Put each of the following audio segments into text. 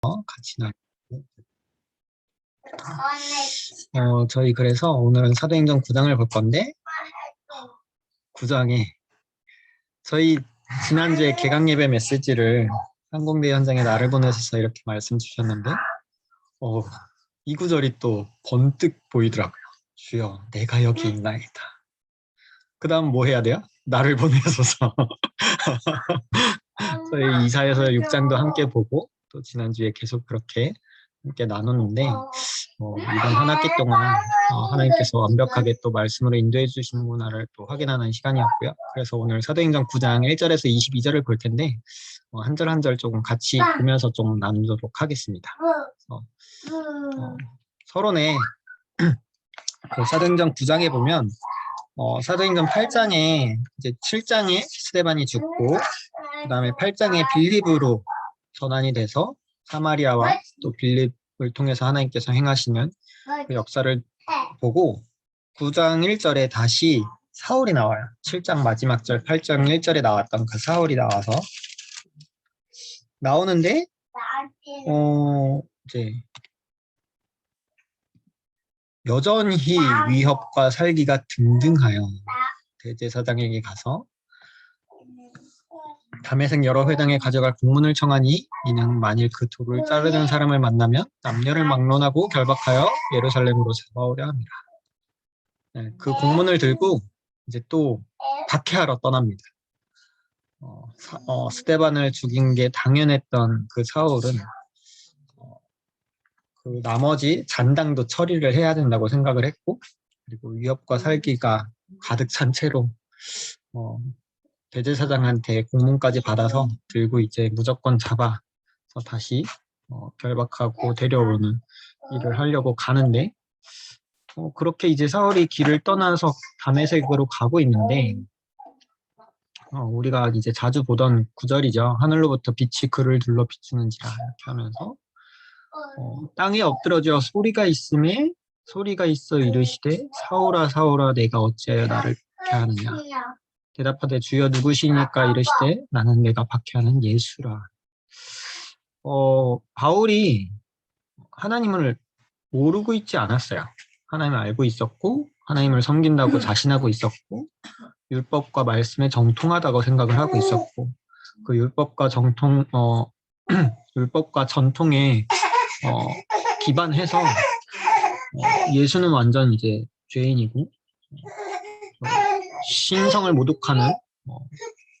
같이 나. 어, 저희 그래서 오늘은 사도행전 9장을 볼 건데 9장에 저희 지난주에 개강 예배 메시지를 항공대 현장에 나를 보내셔서 이렇게 말씀 주셨는데 어, 이 구절이 또 번뜩 보이더라고요. 주여, 내가 여기 있나이다. 그 다음 뭐 해야 돼요? 나를 보내소서. 저희 이사에서 6장도 함께 보고 또 지난주에 계속 그렇게 함께 나눴는데 어, 이번 한 학기 동안 어, 하나님께서 완벽하게 또 말씀으로 인도해 주시는구나를 또 확인하는 시간이었고요. 그래서 오늘 사도행전 9장 1절에서 22절을 볼 텐데 어, 한절 한 절 조금 같이 보면서 좀 나누도록 하겠습니다. 어, 서론에 그 사도행전 9장에 보면 어, 사도행전 8장에 이제 7장에 스테반이 죽고 그 다음에 8장에 빌립으로 전환이 돼서 사마리아와 또 빌립을 통해서 하나님께서 행하시는 그 역사를 보고 9장 1절에 다시 사울이 나와요. 7장 마지막 절 8장 1절에 나왔던 그 사울이 나와서 나오는데 어 이제 여전히 위협과 살기가 등등하여 대제사장에게 가서 담에색 여러 회당에 가져갈 공문을 청하니 이는 만일 그 돌을 자르는 사람을 만나면 남녀를 막론하고 결박하여 예루살렘으로 잡아오려 합니다. 네, 그 공문을 들고 이제 또 박해하러 떠납니다. 어, 사- 어, 스테반을 죽인 게 당연했던 그 사울은 어, 그 나머지 잔당도 처리를 해야 된다고 생각을 했고 그리고 위협과 살기가 가득 찬 채로 어, 대제사장한테 공문까지 받아서 들고 이제 무조건 잡아서 다시 어, 결박하고 데려오는 일을 하려고 가는데 어, 그렇게 이제 사울이 길을 떠나서 담에색으로 가고 있는데 어, 우리가 이제 자주 보던 구절이죠. 하늘로부터 빛이 그를 둘러 비추는지라 이렇게 하면서 어, 땅에 엎드러져 소리가 있음에 소리가 있어 이르시되 사울아 사울아 내가 어찌하여 나를 박해하느냐 대답하되 주여 누구시니까 이르시되 나는 내가 박해하는 예수라. 어, 바울이 하나님을 모르고 있지 않았어요. 하나님을 알고 있었고 하나님을 섬긴다고 자신하고 있었고 율법과 말씀에 정통하다고 생각을 하고 있었고 그 율법과 정통 어 율법과 전통에 어 기반해서 어, 예수는 완전 이제 죄인이고 어, 신성을 모독하는 어,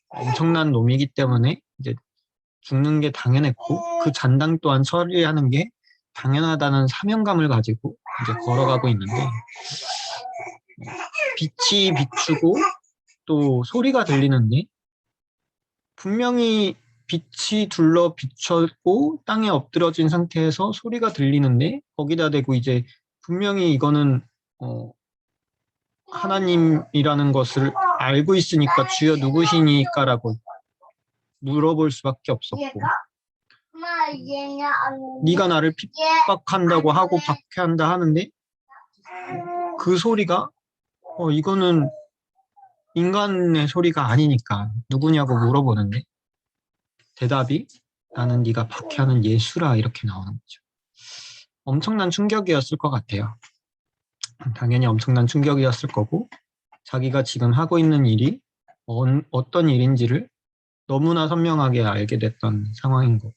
엄청난 놈이기 때문에 이제 죽는 게 당연했고 그 잔당 또한 처리하는 게 당연하다는 사명감을 가지고 이제 걸어가고 있는데 어, 빛이 비추고 또 소리가 들리는데 분명히 빛이 둘러 비쳤고 땅에 엎드러진 상태에서 소리가 들리는데 거기다 대고 이제 분명히 이거는 어, 하나님이라는 것을 알고 있으니까 주여 누구시니까라고 물어볼 수밖에 없었고 네가 나를 핍박한다고 하고 박해한다 하는데 그 소리가 어 이거는 인간의 소리가 아니니까 누구냐고 물어보는데 대답이 나는 네가 박해하는 예수라 이렇게 나오는 거죠. 엄청난 충격이었을 것 같아요. 당연히 엄청난 충격이었을 거고 자기가 지금 하고 있는 일이 어, 어떤 일인지를 너무나 선명하게 알게 됐던 상황인 거.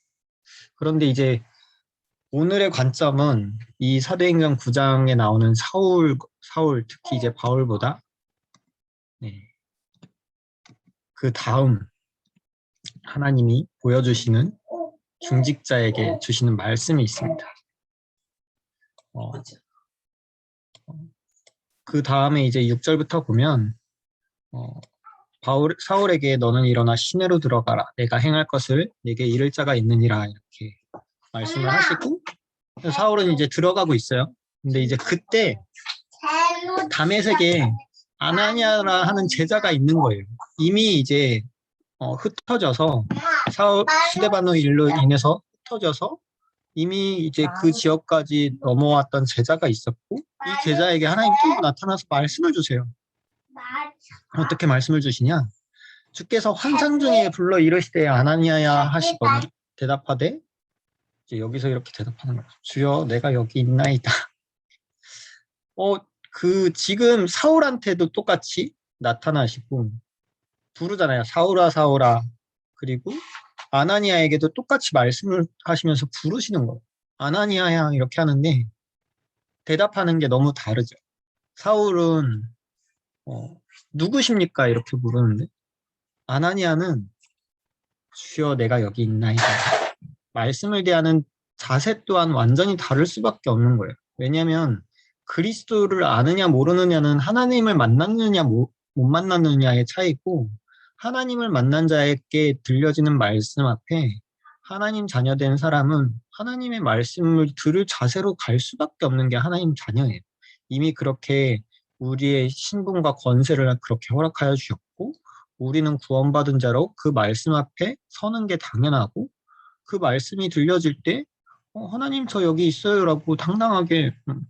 그런데 이제 오늘의 관점은 이 사도행전 9장에 나오는 사울, 사울 특히 이제 바울보다 네, 그 다음 하나님이 보여주시는 중직자에게 주시는 말씀이 있습니다. 어, 그 다음에 이제 6절부터 보면 어, 바울, 사울에게 너는 일어나 시내로 들어가라. 내가 행할 것을 내게 이를 자가 있느니라 이렇게 말씀을 하시고 사울은 이제 들어가고 있어요. 근데 이제 그때 담에색에 아나니아라 하는 제자가 있는 거예요. 이미 이제 어, 흩어져서 사울 스데바노 일로 인해서 흩어져서 이미 이제 그 지역까지 넘어왔던 제자가 있었고 이 제자에게 하나님 또 나타나서 말씀을 주세요. 어떻게 말씀을 주시냐? 주께서 환상 중에 불러 이르시되 아나니아야 하시거니 대답하되 이제 여기서 이렇게 대답하는 거죠. 주여, 내가 여기 있나이다. 어, 그 지금 사울한테도 똑같이 나타나시고 부르잖아요. 사울아, 사울아. 그리고 아나니아에게도 똑같이 말씀을 하시면서 부르시는 거예요. 아나니아야 이렇게 하는데 대답하는 게 너무 다르죠. 사울은 어, 누구십니까 이렇게 물었는데 아나니아는 주여 내가 여기 있나이다. 말씀을 대하는 자세 또한 완전히 다를 수밖에 없는 거예요. 왜냐하면 그리스도를 아느냐 모르느냐는 하나님을 만났느냐 못 만났느냐의 차이고 하나님을 만난 자에게 들려지는 말씀 앞에 하나님 자녀된 사람은 하나님의 말씀을 들을 자세로 갈 수밖에 없는 게 하나님 자녀예요. 이미 그렇게 우리의 신분과 권세를 그렇게 허락하여 주셨고 우리는 구원받은 자로 그 말씀 앞에 서는 게 당연하고 그 말씀이 들려질 때 어, 하나님 저 여기 있어요라고 당당하게 음,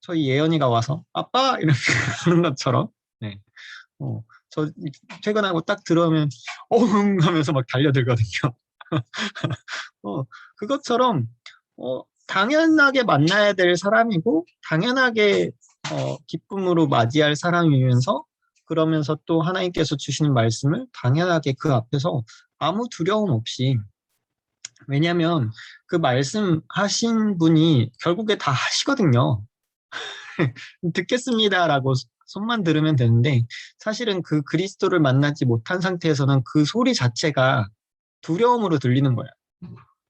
저희 예언이가 와서 아빠 이렇게 하는 것처럼 네. 어, 저 퇴근하고 딱 들어오면 어흥 하면서 막 달려들거든요. 어, 그것처럼 어, 당연하게 만나야 될 사람이고 당연하게 어, 기쁨으로 맞이할 사람이면서 그러면서 또 하나님께서 주시는 말씀을 당연하게 그 앞에서 아무 두려움 없이 왜냐하면 그 말씀 하신 분이 결국에 다 하시거든요. 듣겠습니다라고 손만 들으면 되는데 사실은 그 그리스도를 만나지 못한 상태에서는 그 소리 자체가 두려움으로 들리는 거야.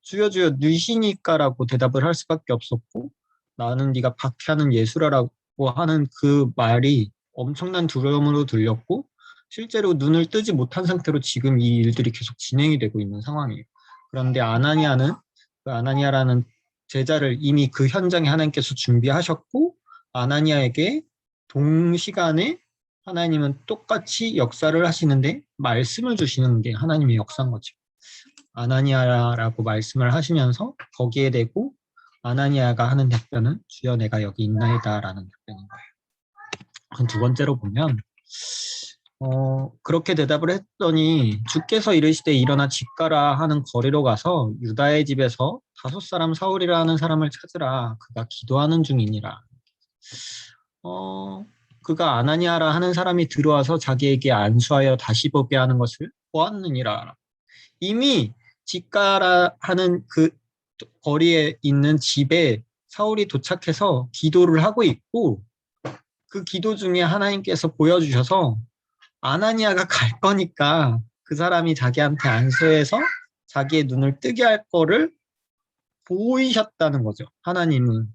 주여 주여 누시니까라고 대답을 할 수밖에 없었고 나는 네가 박해하는 예수라라고 하는 그 말이 엄청난 두려움으로 들렸고 실제로 눈을 뜨지 못한 상태로 지금 이 일들이 계속 진행이 되고 있는 상황이에요. 그런데 아나니아는 그 아나니아라는 제자를 이미 그 현장에 하나님께서 준비하셨고 아나니아에게 동시간에 하나님은 똑같이 역사를 하시는데 말씀을 주시는 게 하나님의 역사인 거죠. 아나니아라고 말씀을 하시면서 거기에 대고 아나니아가 하는 답변은 주여 내가 여기 있나이다라는 답변인 거예요. 두 번째로 보면 어, 그렇게 대답을 했더니 주께서 이르시되 일어나 집 가라 하는 거리로 가서 유다의 집에서 다섯 사람 사울이라 하는 사람을 찾으라 그가 기도하는 중이니라. 어, 그가 아나니아라 하는 사람이 들어와서 자기에게 안수하여 다시 보게 하는 것을 보았느니라. 이미 집가라 하는 그 거리에 있는 집에 사울이 도착해서 기도를 하고 있고 그 기도 중에 하나님께서 보여주셔서 아나니아가 갈 거니까 그 사람이 자기한테 안수해서 자기의 눈을 뜨게 할 거를 보이셨다는 거죠. 하나님은.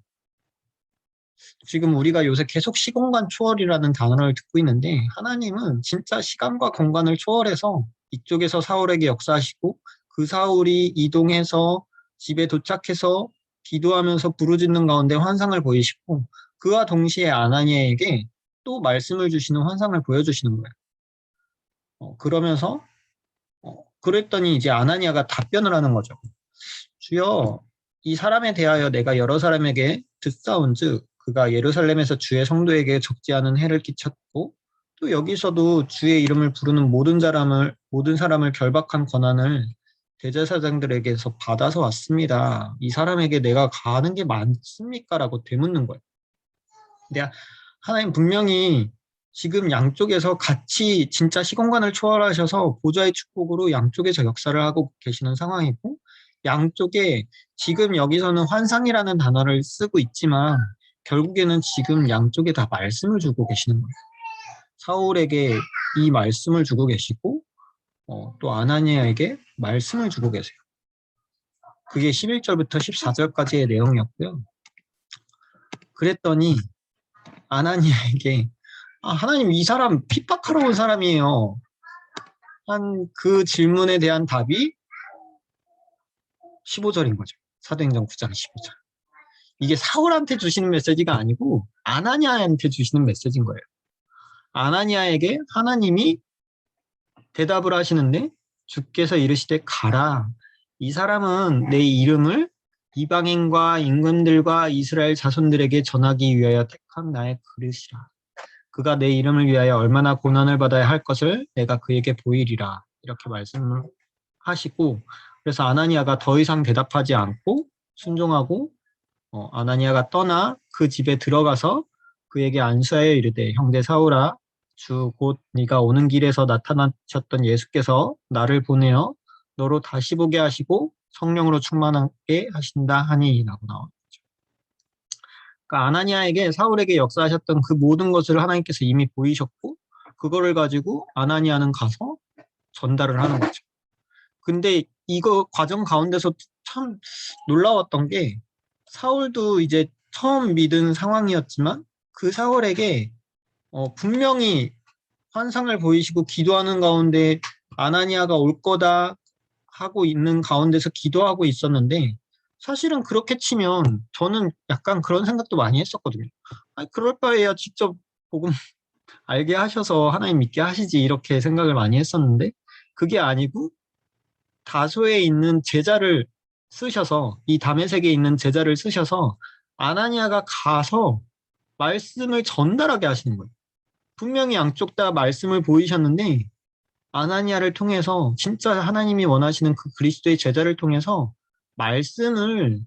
지금 우리가 요새 계속 시공간 초월이라는 단어를 듣고 있는데 하나님은 진짜 시간과 공간을 초월해서 이쪽에서 사울에게 역사하시고 그 사울이 이동해서 집에 도착해서 기도하면서 부르짖는 가운데 환상을 보이시고 그와 동시에 아나니아에게 또 말씀을 주시는 환상을 보여주시는 거예요. 어, 그러면서 어, 그랬더니 이제 아나니아가 답변을 하는 거죠. 주여 이 사람에 대하여 내가 여러 사람에게 듣사온즉 그가 예루살렘에서 주의 성도에게 적지 않은 해를 끼쳤고 또 여기서도 주의 이름을 부르는 모든 사람을 모든 사람을 결박한 권한을 대제사장들에게서 받아서 왔습니다. 이 사람에게 내가 가는 게 많습니까?라고 되묻는 거예요. 근데 하나님 분명히 지금 양쪽에서 같이 진짜 시공간을 초월하셔서 보좌의 축복으로 양쪽에서 역사를 하고 계시는 상황이고 양쪽에 지금 여기서는 환상이라는 단어를 쓰고 있지만 결국에는 지금 양쪽에 다 말씀을 주고 계시는 거예요. 사울에게 이 말씀을 주고 계시고 어, 또 아나니아에게 말씀을 주고 계세요. 그게 11절부터 14절까지의 내용이었고요. 그랬더니 아나니아에게 아, 하나님 이 사람 핍박하러 온 사람이에요. 한 그 질문에 대한 답이 15절인 거죠. 사도행전 9장 15절. 이게 사울한테 주시는 메시지가 아니고 아나니아한테 주시는 메시지인 거예요. 아나니아에게 하나님이 대답을 하시는데 주께서 이르시되 가라. 이 사람은 내 이름을 이방인과 임금들과 이스라엘 자손들에게 전하기 위하여 택한 나의 그릇이라. 그가 내 이름을 위하여 얼마나 고난을 받아야 할 것을 내가 그에게 보이리라. 이렇게 말씀을 하시고 그래서 아나니아가 더 이상 대답하지 않고 순종하고 어, 아나니아가 떠나 그 집에 들어가서 그에게 안수하여 이르되 형제 사울아 주 곧 네가 오는 길에서 나타나셨던 예수께서 나를 보내어 너로 다시 보게 하시고 성령으로 충만하게 하신다 하니라고 나와 있죠. 그러니까 아나니아에게 사울에게 역사하셨던 그 모든 것을 하나님께서 이미 보이셨고 그거를 가지고 아나니아는 가서 전달을 하는 거죠. 근데 이거 과정 가운데서 참 놀라웠던 게 사울도 이제 처음 믿은 상황이었지만 그 사울에게 어, 분명히 환상을 보이시고 기도하는 가운데 아나니아가 올 거다 하고 있는 가운데서 기도하고 있었는데 사실은 그렇게 치면 저는 약간 그런 생각도 많이 했었거든요. 아니, 그럴 바에야 직접 복음 알게 하셔서 하나님 믿게 하시지 이렇게 생각을 많이 했었는데 그게 아니고 다소에 있는 제자를 쓰셔서 이 담에색에 있는 제자를 쓰셔서 아나니아가 가서 말씀을 전달하게 하시는 거예요. 분명히 양쪽 다 말씀을 보이셨는데 아나니아를 통해서 진짜 하나님이 원하시는 그 그리스도의 제자를 통해서 말씀을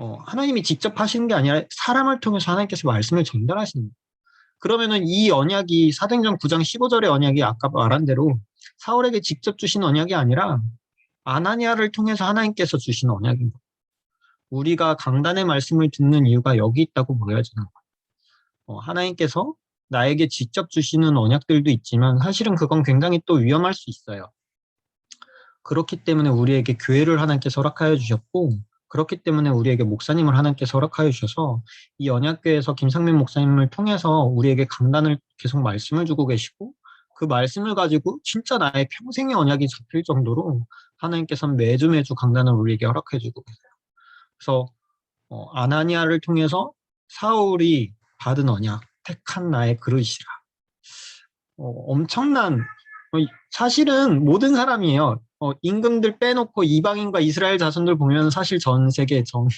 어, 하나님이 직접 하시는 게 아니라 사람을 통해서 하나님께서 말씀을 전달하시는 거예요. 그러면은 이 언약이 사도행전 9장 15절의 언약이 아까 말한 대로 사울에게 직접 주신 언약이 아니라 아나니아를 통해서 하나님께서 주신 언약인 거예요. 우리가 강단의 말씀을 듣는 이유가 여기 있다고 보여지는 거예요. 어, 하나님께서 나에게 직접 주시는 언약들도 있지만 사실은 그건 굉장히 또 위험할 수 있어요. 그렇기 때문에 우리에게 교회를 하나님께서 허락하여 주셨고 그렇기 때문에 우리에게 목사님을 하나님께서 허락하여 주셔서 이 언약교회에서 김상민 목사님을 통해서 우리에게 강단을 계속 말씀을 주고 계시고 그 말씀을 가지고 진짜 나의 평생의 언약이 잡힐 정도로 하나님께서는 매주 매주 강단을 우리에게 허락해 주고 계세요. 그래서 어, 아나니아를 통해서 사울이 받은 언약, 택한 나의 그릇이라. 어, 엄청난 어, 사실은 모든 사람이에요. 어, 임금들 빼놓고 이방인과 이스라엘 자손들 보면 사실 전 세계 전,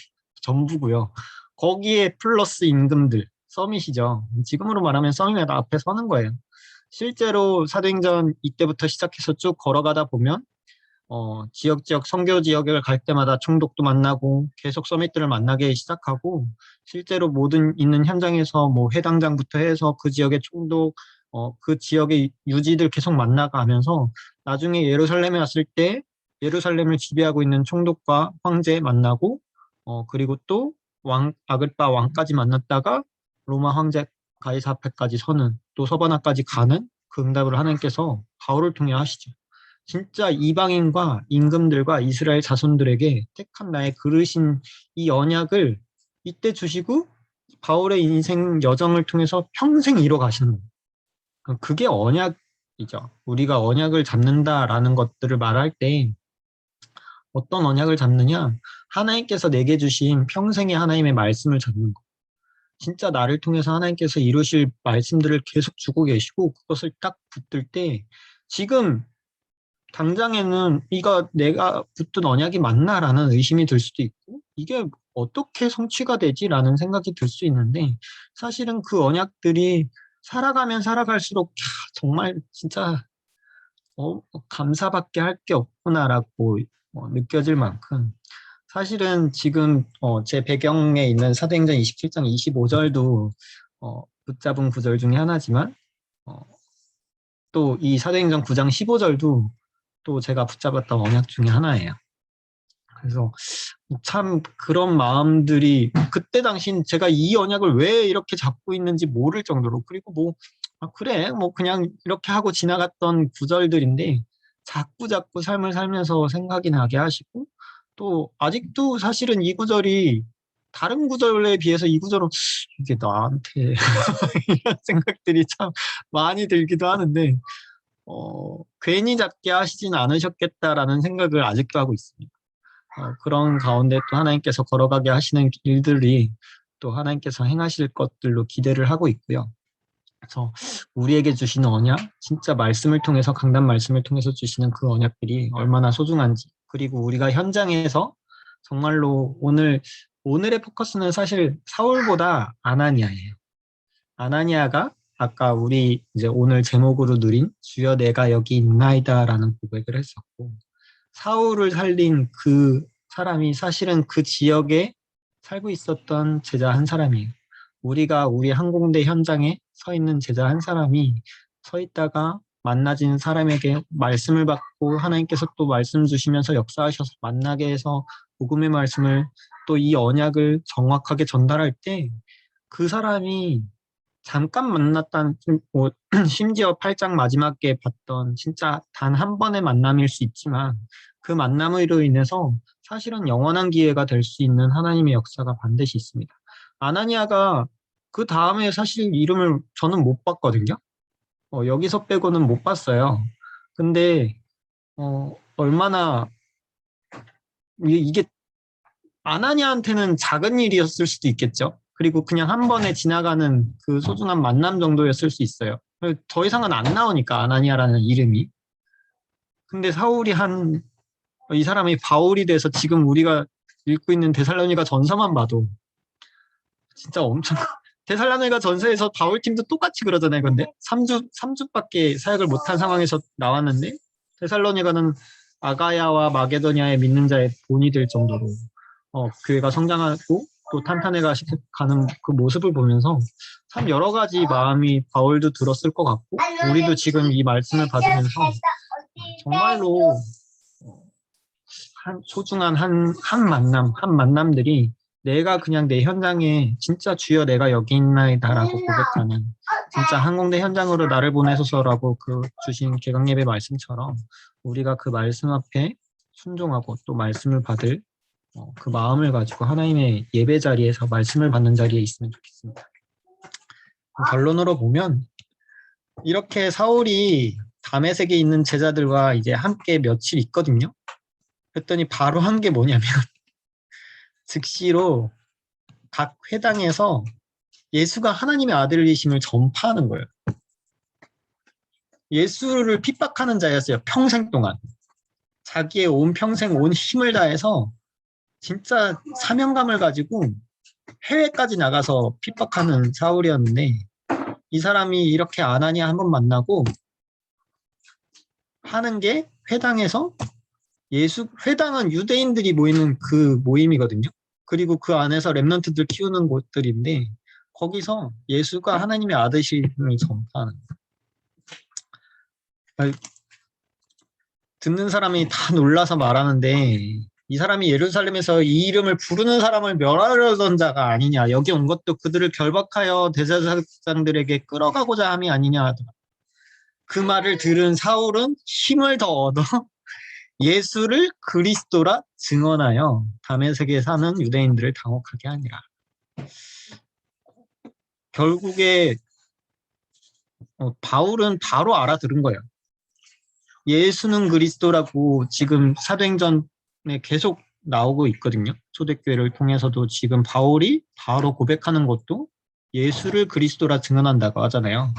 전부고요. 거기에 플러스 임금들, 서밋이죠. 지금으로 말하면 서밋 앞에 서는 거예요. 실제로 사도행전 이때부터 시작해서 쭉 걸어가다 보면 어, 지역 지역 선교 지역을 갈 때마다 총독도 만나고 계속 서밋들을 만나게 시작하고 실제로 모든 있는 현장에서 뭐 해당장부터 해서 그 지역의 총독 어, 그 지역의 유지들 계속 만나가면서 나중에 예루살렘에 왔을 때 예루살렘을 지배하고 있는 총독과 황제 만나고 어, 그리고 또 왕, 아글바 왕까지 만났다가 로마 황제 가이사 앞에까지 서는 또 서바나까지 가는 그 응답을 하나님께서 바울을 통해 하시죠. 진짜 이방인과 임금들과 이스라엘 자손들에게 택한 나의 그르신 이 언약을 이때 주시고 바울의 인생 여정을 통해서 평생 이뤄 가시는 거예요. 그게 언약이죠. 우리가 언약을 잡는다라는 것들을 말할 때 어떤 언약을 잡느냐? 하나님께서 내게 주신 평생의 하나님의 말씀을 잡는 거. 진짜 나를 통해서 하나님께서 이루실 말씀들을 계속 주고 계시고 그것을 딱 붙들 때 지금 당장에는 이거 내가 붙든 언약이 맞나라는 의심이 들 수도 있고 이게 어떻게 성취가 되지라는 생각이 들 수 있는데 사실은 그 언약들이 살아가면 살아갈수록 야, 정말 진짜 어, 감사밖에 할 게 없구나라고 어, 느껴질 만큼. 사실은 지금 어, 제 배경에 있는 사도행전 27장 25절도 어, 붙잡은 구절 중에 하나지만 어, 또 이 사도행전 9장 15절도 또 제가 붙잡았던 언약 중에 하나예요. 그래서 참 그런 마음들이 그때 당신 제가 이 언약을 왜 이렇게 잡고 있는지 모를 정도로 그리고 뭐 아, 그래 뭐 그냥 이렇게 하고 지나갔던 구절들인데 자꾸 자꾸 삶을 살면서 생각이 나게 하시고 또 아직도 사실은 이 구절이 다른 구절에 비해서 이 구절은 이게 나한테 이런 생각들이 참 많이 들기도 하는데 어, 괜히 잡게 하시진 않으셨겠다라는 생각을 아직도 하고 있습니다. 어, 그런 가운데 또 하나님께서 걸어가게 하시는 일들이 또 하나님께서 행하실 것들로 기대를 하고 있고요. 그래서 우리에게 주시는 언약, 진짜 말씀을 통해서 강단 말씀을 통해서 주시는 그 언약들이 얼마나 소중한지 그리고 우리가 현장에서 정말로 오늘 오늘의 포커스는 사실 사울보다 아나니아예요. 아나니아가 아까 우리 이제 오늘 제목으로 누린 주여 내가 여기 있나이다라는 고백을 했었고 사울을 살린 그 사람이 사실은 그 지역에 살고 있었던 제자 한 사람이에요. 우리가 우리 항공대 현장에 서 있는 제자 한 사람이 서 있다가 만나진 사람에게 말씀을 받고 하나님께서 또 말씀 주시면서 역사하셔서 만나게 해서 복음의 말씀을 또 이 언약을 정확하게 전달할 때 그 사람이 잠깐 만났던 뭐 심지어 8장 마지막에 봤던 진짜 단 한 번의 만남일 수 있지만 그 만남으로 인해서 사실은 영원한 기회가 될 수 있는 하나님의 역사가 반드시 있습니다. 아나니아가 그 다음에 사실 이름을 저는 못 봤거든요. 어, 여기서 빼고는 못 봤어요. 근데 어, 얼마나 이게 아나니아한테는 작은 일이었을 수도 있겠죠. 그리고 그냥 한 번에 지나가는 그 소중한 만남 정도였을 수 있어요. 더 이상은 안 나오니까 아나니아라는 이름이. 근데 사울이 한 이 사람이 바울이 돼서 지금 우리가 읽고 있는 데살로니가 전서만 봐도 진짜 엄청 데살로니가 전서에서 바울 팀도 똑같이 그러잖아요. 근데 3주 3주밖에 사역을 못한 상황에서 나왔는데 데살로니가는 아가야와 마게도니아의 믿는 자의 본이 될 정도로 어, 교회가 성장하고 또 탄탄해 가는 그 모습을 보면서 참 여러 가지 마음이 바울도 들었을 것 같고 우리도 지금 이 말씀을 받으면서 정말로 한 소중한 한, 한 만남, 한 만남들이 내가 그냥 내 현장에 진짜 주여 내가 여기 있나이다라고 고백하는 진짜 항공대 현장으로 나를 보내소서라고 그 주신 개강예배 말씀처럼 우리가 그 말씀 앞에 순종하고 또 말씀을 받을 어, 그 마음을 가지고 하나님의 예배 자리에서 말씀을 받는 자리에 있으면 좋겠습니다. 결론으로 보면 이렇게 사울이 담에색에 있는 제자들과 이제 함께 며칠 있거든요. 그랬더니 바로 한 게 뭐냐면 즉시로 각 회당에서 예수가 하나님의 아들이심을 전파하는 거예요. 예수를 핍박하는 자였어요. 평생 동안. 자기의 온 평생 온 힘을 다해서 진짜 사명감을 가지고 해외까지 나가서 핍박하는 사울이었는데 이 사람이 이렇게 아나니아 한 번 만나고 하는 게 회당에서 예수 회당은 유대인들이 모이는 그 모임이거든요. 그리고 그 안에서 렘넌트들 키우는 곳들인데 거기서 예수가 하나님의 아들심을 전파하는. 듣는 사람이 다 놀라서 말하는데 이 사람이 예루살렘에서 이 이름을 부르는 사람을 멸하려던 자가 아니냐. 여기 온 것도 그들을 결박하여 대제사장들에게 끌어가고자 함이 아니냐 하더라. 그 말을 들은 사울은 힘을 더 얻어 예수를 그리스도라 증언하여 담에색에 사는 유대인들을 당혹하게 하니라. 결국에 어, 바울은 바로 알아들은 거예요. 예수는 그리스도라고 지금 사도행전에 계속 나오고 있거든요. 초대교회를 통해서도 지금 바울이 바로 고백하는 것도 예수를 그리스도라 증언한다고 하잖아요.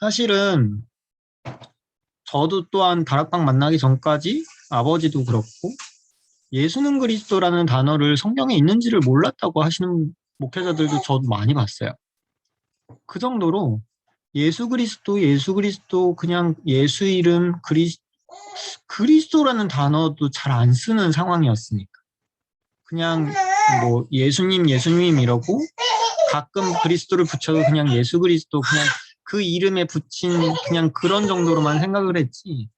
사실은 저도 또한 다락방 만나기 전까지 아버지도 그렇고 예수는 그리스도라는 단어를 성경에 있는지를 몰랐다고 하시는 목회자들도 저도 많이 봤어요. 그 정도로 예수 그리스도, 예수 그리스도, 그냥 예수 이름, 그리, 그리스도라는 단어도 잘 안 쓰는 상황이었으니까. 그냥 뭐 예수님, 예수님 이러고 가끔 그리스도를 붙여도 그냥 예수 그리스도, 그냥 그 이름에 붙인 그냥 그런 정도로만 생각을 했지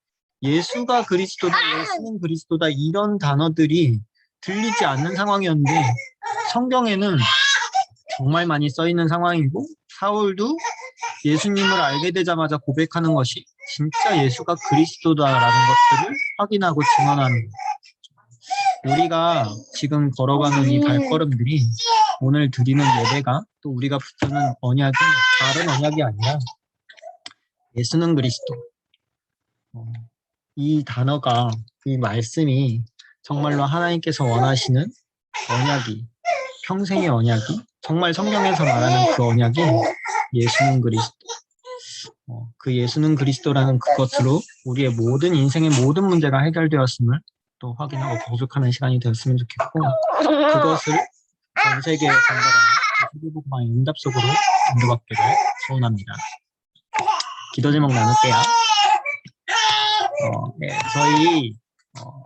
예수가 그리스도다, 예수는 그리스도다 이런 단어들이 들리지 않는 상황이었는데 성경에는 정말 많이 써 있는 상황이고 사울도 예수님을 알게 되자마자 고백하는 것이 진짜 예수가 그리스도다라는 것들을 확인하고 증언하는 우리가 지금 걸어가는 이 발걸음들이 오늘 드리는 예배가 또 우리가 붙드는 언약이 다른 언약이 아니라 예수는 그리스도. 어, 이 단어가 이 말씀이 정말로 하나님께서 원하시는 언약이 평생의 언약이 정말 성경에서 말하는 그 언약이 예수는 그리스도. 어, 그 예수는 그리스도라는 그것으로 우리의 모든 인생의 모든 문제가 해결되었음을 또 확인하고 공속하는 시간이 되었으면 좋겠고 그것을 전 세계에 전달하는 세계복음화의 응답 속으로 인도받기를 소원합니다. 기도 제목 나눌게요. 어, 네, 저희 어,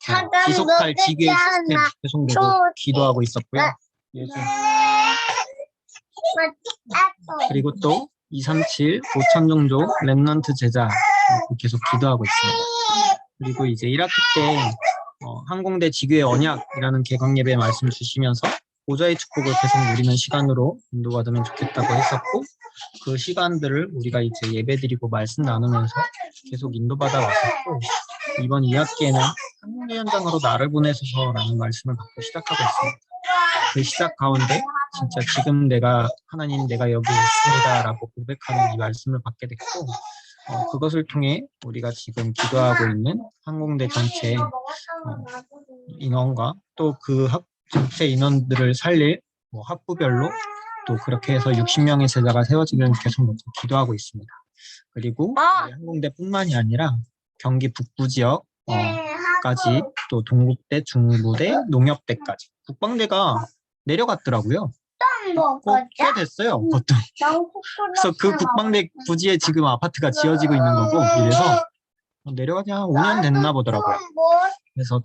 사단 지속할 뺐잖아. 시스템 내고 기도하고 있었고요. 예수. 그리고 또 237, 5천 정도 랩넌트 제자 계속 기도하고 있습니다. 그리고 이제 1학기 때 어, 항공대 지교의 언약이라는 개강 예배 말씀 주시면서 보좌의 축복을 계속 누리는 시간으로 인도받으면 좋겠다고 했었고 그 시간들을 우리가 이제 예배 드리고 말씀 나누면서 계속 인도받아 왔었고 이번 2학기에는 한국대 현장으로 나를 보내소서라는 말씀을 받고 시작하고 있습니다. 그 시작 가운데 진짜 지금 내가 하나님 내가 여기 있습니다라고 고백하는 이 말씀을 받게 됐고 어, 그것을 통해 우리가 지금 기도하고 있는 항공대 전체 인원과 또그학 전체 인원들을 살릴 뭐 학부별로 또 그렇게 해서 60명의 제자가 세워지면 계속 기도하고 있습니다. 그리고 아! 우리 항공대뿐만이 아니라 경기 북부 지역 어, 까지 또 동국대, 중부대, 농협대까지 국방대가 내려갔더라고요. 어, 꽤 됐어요. 그것도. 그래서 그 국방대 부지에 지금 아파트가 지어지고 있는 거고 이래서 내려가지 한 5년 됐나 보더라고요. 그래서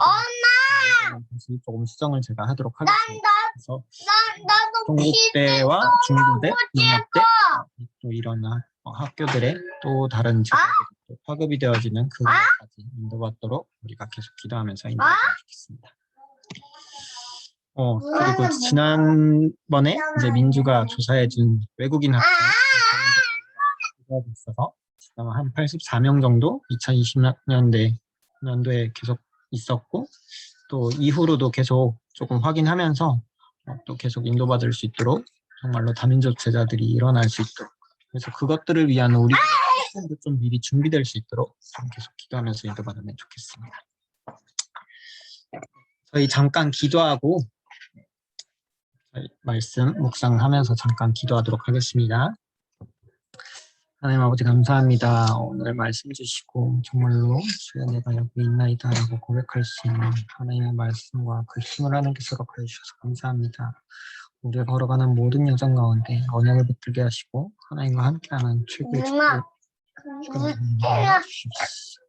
좀 다시 조금 수정을 제가 하도록 하겠습니다. 그래서 동국대와 중부대, 농협대 또 이런 하- 어, 학교들의 또 다른 제도들이 또 파급이 되어지는 그것까지 인도받도록 우리가 계속 기도하면서 인도하면 좋겠습니다. 어 그리고 지난번에 이제 민주가 조사해준 외국인 학생 조사가 있어서 지금 한 84명 정도 2020년대 년도에 계속 있었고 또 이후로도 계속 조금 확인하면서 어, 또 계속 인도받을 수 있도록 정말로 다민족 제자들이 일어날 수 있도록. 그래서 그것들을 위한 우리 학생도 좀 미리 준비될 수 있도록 좀 계속 기도하면서 인도받으면 좋겠습니다. 저희 잠깐 기도하고 말씀 묵상하면서 잠깐 기도하도록 하겠습니다. 하나님 아버지 감사합니다. 오늘 말씀 주시고 정말로 주여 내가 여기 있나이다라고 고백할 수 있는 하나님의 말씀과 그 힘을 하나님께서 허락하여 주셔서 감사합니다. 우리가 걸어가는 모든 여정 가운데 언약을 붙들게 하시고 하나님과 함께하는 최고의. 축복을 축복합니다. 주시옵소서.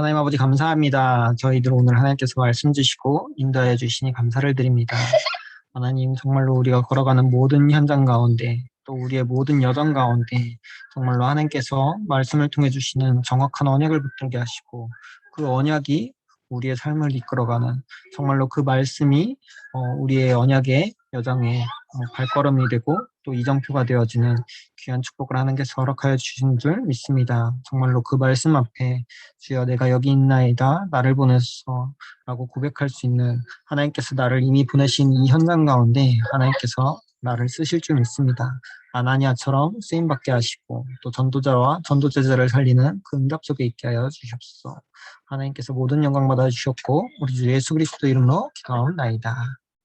하나님 아버지 감사합니다. 저희들 오늘 하나님께서 말씀 주시고 인도해 주시니 감사를 드립니다. 하나님 정말로 우리가 걸어가는 모든 현장 가운데 또 우리의 모든 여정 가운데 정말로 하나님께서 말씀을 통해 주시는 정확한 언약을 붙들게 하시고 그 언약이 우리의 삶을 이끌어가는 정말로 그 말씀이 어, 우리의 언약의 여정에 어, 발걸음이 되고 또 이정표가 되어지는 귀한 축복을 하나님께서 허락하여 주신 줄 믿습니다. 정말로 그 말씀 앞에 주여 내가 여기 있나이다 나를 보내소서 라고 고백할 수 있는 하나님께서 나를 이미 보내신 이 현장 가운데 하나님께서 나를 쓰실 줄 믿습니다. 아나니아처럼 쓰임받게 하시고 또 전도자와 전도제자를 살리는 그 응답 속에 있게 하여 주시옵소서. 하나님께서 모든 영광 받아 주셨고 우리 주 예수 그리스도 이름으로 기도하옵나이다.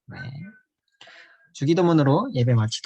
네. 주기도문으로 예배 마치도록